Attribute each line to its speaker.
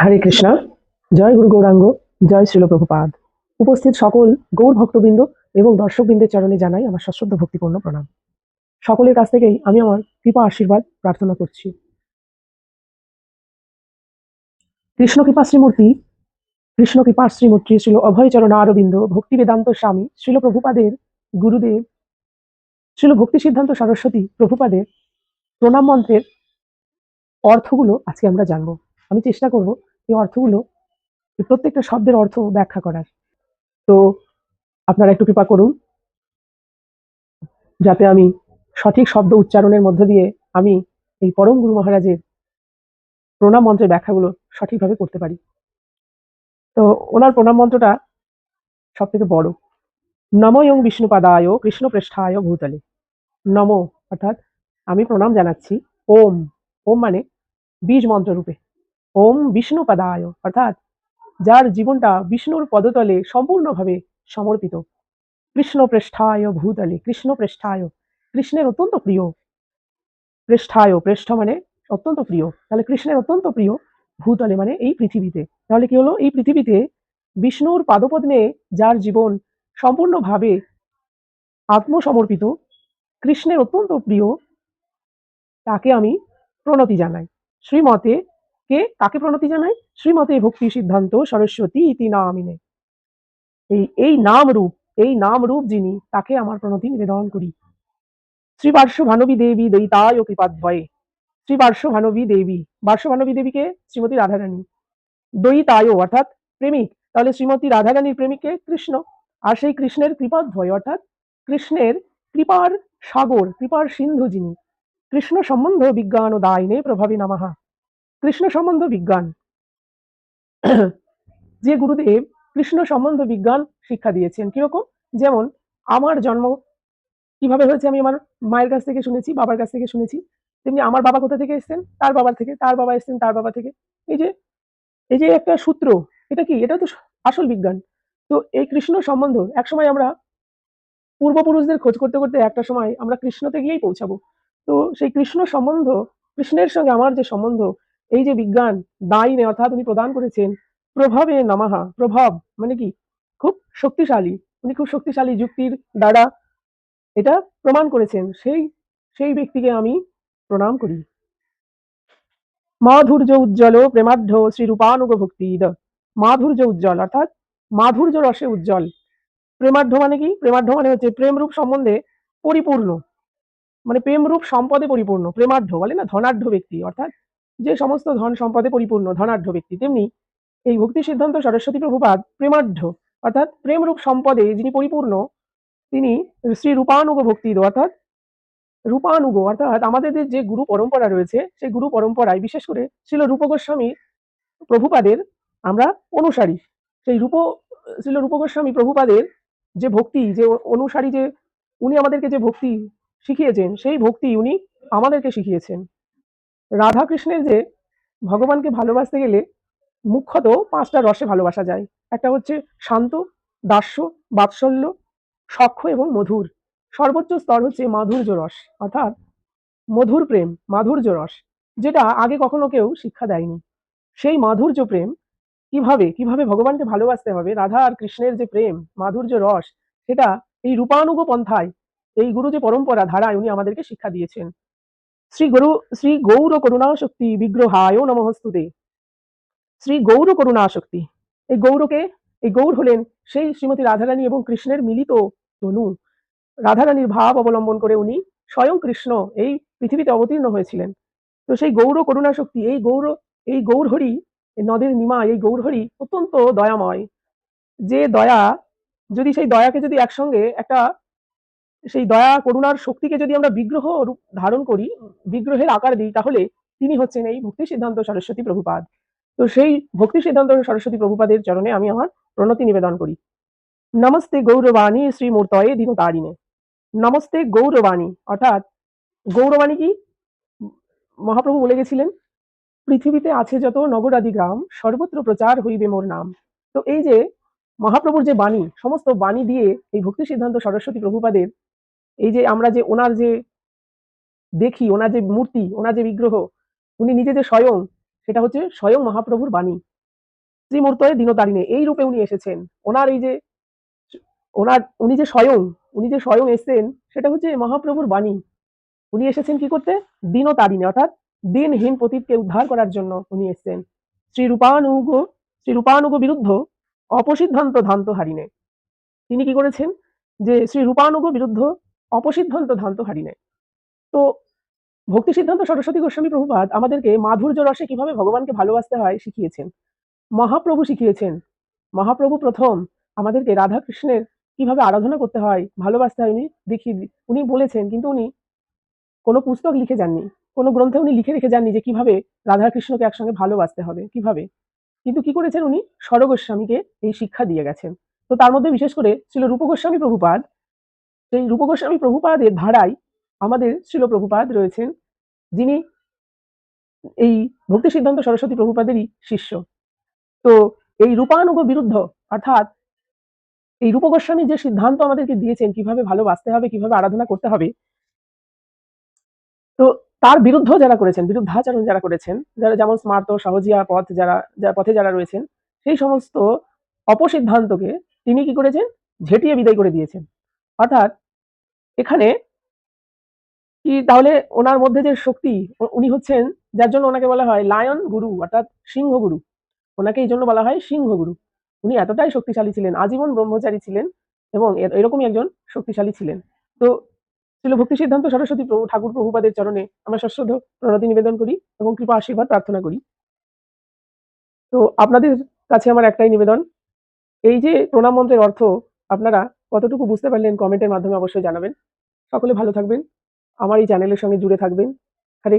Speaker 1: হরে কৃষ্ণ, জয় গুরু গৌরাঙ্গ, জয় শ্রীল প্রভুপাদ। উপস্থিত সকল গৌর ভক্তবৃন্দ এবং দর্শকবৃন্দের চরণে জানাই আমার সশ্রদ্ধ ভক্তিপূর্ণ প্রণাম। সকলের কাছ থেকেই আমি আমার কৃপা আশীর্বাদ প্রার্থনা করছি। কৃষ্ণ কৃপা শ্রীমূর্তি, কৃষ্ণ কৃপা শ্রীমূর্তি শ্রীল অভয়চরণ আরবিন্দ, ভক্তি বেদান্ত স্বামী, শ্রীল প্রভুপাদের গুরুদেব, শ্রীল ভক্তি সিদ্ধান্ত সরস্বতী প্রভুপাদের প্রণাম মন্ত্রের অর্থগুলো আজকে আমরা জানব। আমি চেষ্টা করব এই অর্থগুলো প্রত্যেকটা শব্দের অর্থ ব্যাখ্যা করার। তো আপনারা একটু কৃপা করুন, যাতে আমি সঠিক শব্দ উচ্চারণের মধ্য দিয়ে আমি এই পরম গুরু মহারাজের প্রণাম মন্ত্রের ব্যাখ্যাগুলো সঠিকভাবে করতে পারি। তো ওনার প্রণাম মন্ত্রটা সব থেকে বড়। নম ইয়ং বিষ্ণুপাদায় কৃষ্ণ পৃষ্ঠায় ভূতলে। নম, অর্থাৎ আমি প্রণাম জানাচ্ছি, ওম। ওম মানে বীজ মন্ত্র রূপে ওম বিষ্ণু পদায়, অর্থাৎ যার জীবনটা বিষ্ণুর পদতলে সম্পূর্ণভাবে সমর্পিত। কৃষ্ণ পৃষ্ঠায় ভূতলে কৃষ্ণ পৃষ্ঠায় কৃষ্ণের অত্যন্ত প্রিয়। পৃষ্ঠায় পৃষ্ঠ মানে অত্যন্ত প্রিয়। তাহলে কৃষ্ণের অত্যন্ত প্রিয় ভূতলে মানে এই পৃথিবীতে। তাহলে কি হলো? এই পৃথিবীতে বিষ্ণুর পাদপদ্মে যার জীবন সম্পূর্ণভাবে আত্মসমর্পিত, কৃষ্ণের অত্যন্ত প্রিয়, তাকে আমি প্রণতি জানাই। শ্রীমতে কে? কাকে প্রণতি জানাই? শ্রীমতে ভক্তি সিদ্ধান্ত সরস্বতী ইতি নামিনে। এই এই নাম রূপ এই নাম রূপ যিনি, তাকে আমার প্রণতি নিবেদন করি। শ্রী পার্শ্ব ভানবী দেবী দৈতায় ও কৃপাদ্বয়ে। শ্রী পার্শ্ব ভানবী দেবী পার্শ্ব ভানবী দেবীকে শ্রীমতী রাধারানী। দৈতায় অর্থাৎ প্রেমিক। তাহলে শ্রীমতী রাধারানীর প্রেমিককে কৃষ্ণ। আর সেই কৃষ্ণের কৃপাদ্বয়, অর্থাৎ কৃষ্ণের কৃপার সাগর, কৃপার সিন্ধু যিনি। কৃষ্ণ সম্বন্ধ বিজ্ঞান ও দায়নে প্রভাবী নামাহা কৃষ্ণ সম্বন্ধ বিজ্ঞান। যে গুরুদেব কৃষ্ণ সম্বন্ধ বিজ্ঞান শিক্ষা দিয়েছেন কীরকম? যেমন, আমার জন্ম কীভাবে হয়েছে আমি আমার মায়ের কাছ থেকে শুনেছি, বাবার কাছ থেকে শুনেছি। তেমনি আমার বাবা কোথা থেকে এসেছেন? তার বাবার থেকে, তার বাবা এসেছেন, তার বাবা থেকে। এই যে এই যে একটা সূত্র, এটা কি? এটা তো আসল বিজ্ঞান। তো এই কৃষ্ণ সম্বন্ধ একসময় আমরা পূর্বপুরুষদের খোঁজ করতে করতে একটা সময় আমরা কৃষ্ণতে গিয়েই পৌঁছাবো। তো সেই কৃষ্ণ সম্বন্ধ, কৃষ্ণের সঙ্গে আমার যে সম্বন্ধ এই যে বিজ্ঞান, দাইনে অর্থাৎ উনি প্রদান করেছেন, প্রভাবে নামাহা, প্রভাব মানে কি? খুব শক্তিশালী, উনি খুব শক্তিশালী যুক্তির দ্বারা এটা প্রমাণ করেছেন। সেই সেই ব্যক্তিকে আমি প্রণাম করি। মাধুর্য উজ্জ্বল প্রেমাঢ্য শ্রী রূপানুগ ভক্তি মাধুর্য উজ্জ্বল, অর্থাৎ মাধুর্য রসে উজ্জ্বল। প্রেমাঢ্য মানে কি? প্রেমাঢ্য মানে হচ্ছে প্রেমরূপ সম্বন্ধে পরিপূর্ণ। মানে প্রেমরূপ সম্পদে পরিপূর্ণ, প্রেমাঢ্য বলে না, ধনাঢ্য ব্যক্তি, অর্থাৎ যে সমস্ত ধন সম্পদে পরিপূর্ণ, ধনাঢ্য ব্যক্তি, তেমনি এই ভক্তি সিদ্ধান্ত সরস্বতী প্রভুপাদ প্রেমাঢ্য, অর্থাৎ প্রেমরূপ সম্পদে যিনি পরিপূর্ণ, তিনি শ্রী রূপানুগ ভক্তি অর্থাৎ রূপানুগ, অর্থাৎ আমাদের যে গুরু পরম্পরা রয়েছে, সেই গুরু পরম্পরায় বিশেষ করে ছিল রূপ গোস্বামী প্রভুপাদের আমরা অনুসারী। সেই রূপ ছিল রূপ গোস্বামী প্রভুপাদের যে ভক্তি, যে অনুসারী যে, উনি আমাদেরকে যে ভক্তি শিখিয়েছেন, সেই ভক্তি উনি আমাদেরকে শিখিয়েছেন। রাধা কৃষ্ণের যে ভগবানকে ভালোবাসতে গেলে মুখ্যত পাঁচটা রসে ভালোবাসা যায়। একটা হচ্ছে শান্ত, দাস্য, বাৎসল্য, সক্ষ এবং মধুর। সর্বোচ্চ স্তর হচ্ছে মাধুর্য রস, অর্থাৎ মধুর প্রেম, মাধুর্য রস, যেটা আগে কখনো কেউ শিক্ষা দেয়নি। সেই মাধুর্য প্রেম কীভাবে কীভাবে ভগবানকে ভালোবাসতে হবে, রাধা আর কৃষ্ণের যে প্রেম, মাধুর্য রস, সেটা এই রূপানুগ পন্থায়, এই গুরু যে পরম্পরা, ধারায় উনি আমাদেরকে শিক্ষা দিয়েছেন। শ্রী গুরু শ্রী গৌর করুণা শক্তি বিগ্রহায় নমহস্তুতে শ্রী গৌর করুণা শক্তি এই গৌরকে, এই গৌর হলেন সেই শ্রীমতী রাধারানী এবং কৃষ্ণের মিলিত তনু। রাধারানীর ভাব অবলম্বন করে উনি স্বয়ং কৃষ্ণ এই পৃথিবীতে অবতীর্ণ হয়েছিলেন। তো সেই গৌর করুণা শক্তি, এই গৌর, এই গৌরহরি নদের নিমা, এই গৌরহরি অত্যন্ত দয়াময়। যে দয়া, যদি সেই দয়াকে যদি একসঙ্গে একটা সেই দয়া, করুণার শক্তিকে যদি আমরা বিগ্রহ রূপ ধারণ করি, বিগ্রহের আকার দিই, তাহলে তিনি হচ্ছেন এই ভক্তি সিদ্ধান্ত সরস্বতী প্রভুপাদ। তো সেই ভক্তি সিদ্ধান্ত সরস্বতী প্রভুপাদের চরণে আমি আমার প্রণতি নিবেদন করি। নমস্তে গৌরবাণী শ্রী মূর্তয়ে দিনতারিণে। নমস্তে গৌরবাণী, অর্থাৎ গৌরবাণী কি? মহাপ্রভু বলে গেছিলেন, পৃথিবীতে আছে যত নগরাদি গ্রাম, সর্বত্র প্রচার হইবে মোর নাম। তো এই যে মহাপ্রভুর যে বাণী, সমস্ত বাণী দিয়ে এই ভক্তি সিদ্ধান্ত সরস্বতী প্রভুপাদের এই যে আমরা যে ওনার যে দেখি, ওনার যে মূর্তি, ওনার যে বিগ্রহ, উনি নিজে যে স্বয়ং, সেটা হচ্ছে স্বয়ং মহাপ্রভুর বাণী। শ্রীমূর্তয়ে দিনতারিণে, এই রূপে উনি এসেছেন। ওনার এই যে ওনার, উনি যে স্বয়ং, উনি যে স্বয়ং এসেছেন, সেটা হচ্ছে মহাপ্রভুর বাণী। উনি এসেছেন কি করতে? দিনতারিণে, অর্থাৎ দিনহীন পতীতকে উদ্ধার করার জন্য উনি এসেছেন। শ্রী রূপানুগ শ্রী রূপানুগ বিরুদ্ধ অপসিদ্ধান্ত ধান্ত হারিনে তিনি কি করেছেন? যে শ্রী রূপানুগ বিরুদ্ধ অপসিদ্ধান্ত ধান্ত হারিনে তো ভক্তি সিদ্ধান্ত সরস্বতী গোস্বামী প্রভুপাদ আমাদেরকে মাধুর্য রসে কীভাবে ভগবানকে ভালোবাসতে হয় শিখিয়েছেন। মহাপ্রভু শিখিয়েছেন, মহাপ্রভু প্রথম আমাদেরকে রাধা কৃষ্ণের কীভাবে আরাধনা করতে হয়, ভালোবাসতে হয়, উনি দেখিয়ে দি- উনি বলেছেন, কিন্তু উনি কোনো পুস্তক লিখে যাননি, কোনো গ্রন্থে উনি লিখে রেখে যাননি যে কীভাবে রাধা কৃষ্ণকে একসঙ্গে ভালোবাসতে হবে, কীভাবে? কিন্তু কি করেছেন উনি? স্বরগোস্বামীকে এই শিক্ষা দিয়ে গেছেন। তো তার মধ্যে বিশেষ করে ছিল রূপগোস্বামী প্রভুপাদ সেই রূপগোস্বামী প্রভুপাদের ধারায় আমাদের ছিল প্রভুপাদ রয়েছেন, যিনি এই ভক্তি সিদ্ধান্ত সরস্বতী প্রভুপাদেরই শিষ্য। তো এই রূপানুগ বিরুদ্ধ, অর্থাৎ এই রূপগোস্বামী যে সিদ্ধান্ত আমাদেরকে দিয়েছেন, কীভাবে ভালোবাসতে হবে, কীভাবে আরাধনা করতে হবে, তো তার বিরুদ্ধ যারা করেছেন, বিরুদ্ধাচরণ যারা করেছেন, যারা যেমন স্মার্ত, সহজিয়া পথ যারা যারা পথে যারা রয়েছেন, সেই সমস্ত অপসিদ্ধান্তকে তিনি কি করেছেন? ঝেঁটিয়ে বিদায় করে দিয়েছেন। অর্থাৎ এখানে কি, তাহলে ওনার মধ্যে যে শক্তি উনি হচ্ছেন, যার জন্য ওনাকে বলা হয় লায়ন গুরু অর্থাৎ সিংহ গুরু। ওনাকে এই জন্য বলা হয় সিংহ গুরু। উনি এতটাই শক্তিশালী ছিলেন, আজীবন ব্রহ্মচারী ছিলেন এবং এরকমই একজন শক্তিশালী ছিলেন। তো ছিল ভক্তি সিদ্ধান্ত সরস্বতী প্রভু, ঠাকুর প্রভুপাদের চরণে আমরা সশ্রদ্ধ প্রণতি নিবেদন করি এবং কৃপা আশীর্বাদ প্রার্থনা করি। তো আপনাদের কাছে আমার একটাই নিবেদন, এই যে প্রণাম মন্ত্রের অর্থ আপনারা কতটুকু বুঝতে পারলেন কমেন্টের মাধ্যমে অবশ্যই জানাবেন। সকলে ভালো থাকবেন। আমার এই চ্যানেলের সঙ্গে জুড়ে থাকবেন। হরে